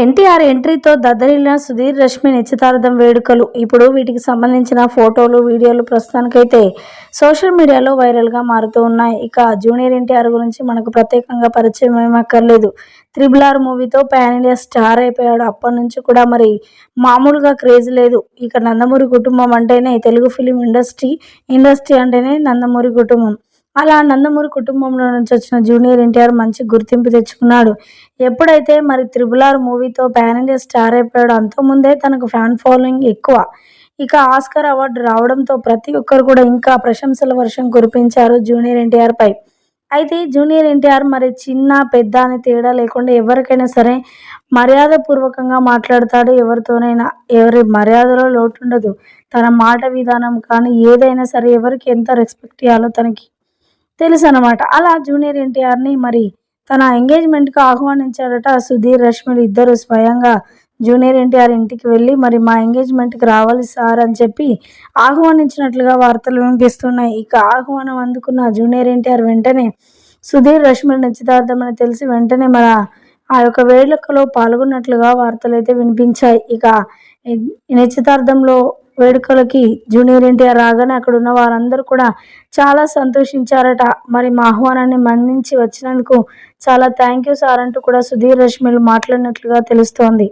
ఎన్టీఆర్ ఎంట్రీతో దద్దరిల్లిన సుధీర్ రష్మి నిశ్చితార్థం వేడుకలు. ఇప్పుడు వీటికి సంబంధించిన ఫోటోలు వీడియోలు ప్రస్తుతానికైతే సోషల్ మీడియాలో వైరల్గా మారుతూ ఉన్నాయి. ఇక జూనియర్ ఎన్టీఆర్ గురించి మనకు ప్రత్యేకంగా పరిచయం ఏమక్కర్లేదు త్రిబుల్ ఆర్ మూవీతో పాన్ ఇండియా స్టార్ అయిపోయాడు. అప్పటి నుంచి కూడా మరి మామూలుగా క్రేజ్ లేదు. ఇక నందమూరి కుటుంబం అంటేనే తెలుగు ఫిలిం ఇండస్ట్రీ ఇండస్ట్రీ అంటేనే నందమూరి కుటుంబం. అలా నందమూరి కుటుంబంలో నుంచి వచ్చిన జూనియర్ ఎన్టీఆర్ మంచి గుర్తింపు తెచ్చుకున్నాడు. ఎప్పుడైతే మరి త్రిబుల్ ఆర్ మూవీతో పాన్ ఇండియా స్టార్ అయిపోయాడు అంతకుముందే తనకు ఫ్యాన్ ఫాలోయింగ్ ఎక్కువ. ఇక ఆస్కర్ అవార్డు రావడంతో ప్రతి ఒక్కరు కూడా ఇంకా ప్రశంసల వర్షం కురిపించారు జూనియర్ ఎన్టీఆర్ పై. అయితే జూనియర్ ఎన్టీఆర్ మరి చిన్న పెద్ద అని తేడా లేకుండా ఎవరికైనా సరే మర్యాదపూర్వకంగా మాట్లాడతాడు. ఎవరితోనైనా ఎవరి మర్యాదలో లోటు ఉండదు తన మాట విధానం కానీ ఏదైనా సరే ఎవరికి ఎంత రెస్పెక్ట్ ఇవ్వాలో తనకి తెలుసు అనమాట అలా జూనియర్ ఎన్టీఆర్ని మరి తన ఎంగేజ్మెంట్కి ఆహ్వానించారట సుధీర్ రష్మిలు ఇద్దరు స్వయంగా జూనియర్ ఎన్టీఆర్ ఇంటికి వెళ్ళి మరి మా ఎంగేజ్మెంట్కి రావాలి సార్ అని చెప్పి ఆహ్వానించినట్లుగా వార్తలు వినిపిస్తున్నాయి. ఇక ఆహ్వానం అందుకున్న జూనియర్ ఎన్టీఆర్ వెంటనే సుధీర్ రష్మిల నిశ్చితార్థం అని తెలిసి వెంటనే మన ఆ యొక్క వేడుకలో పాల్గొన్నట్లుగా వార్తలు అయితే వినిపించాయి. ఇక నిశ్చితార్థంలో వేడుకలకి జూనియర్ ఎన్టీఆర్ రాగానే అక్కడ ఉన్న వారందరూ కూడా చాలా సంతోషించారట. మరి మా ఆహ్వానాన్ని మన్నించి వచ్చినందుకు చాలా థ్యాంక్ యూ సార్ అంటూ కూడా సుధీర్ రష్మిలు మాట్లాడినట్లుగా తెలుస్తోంది.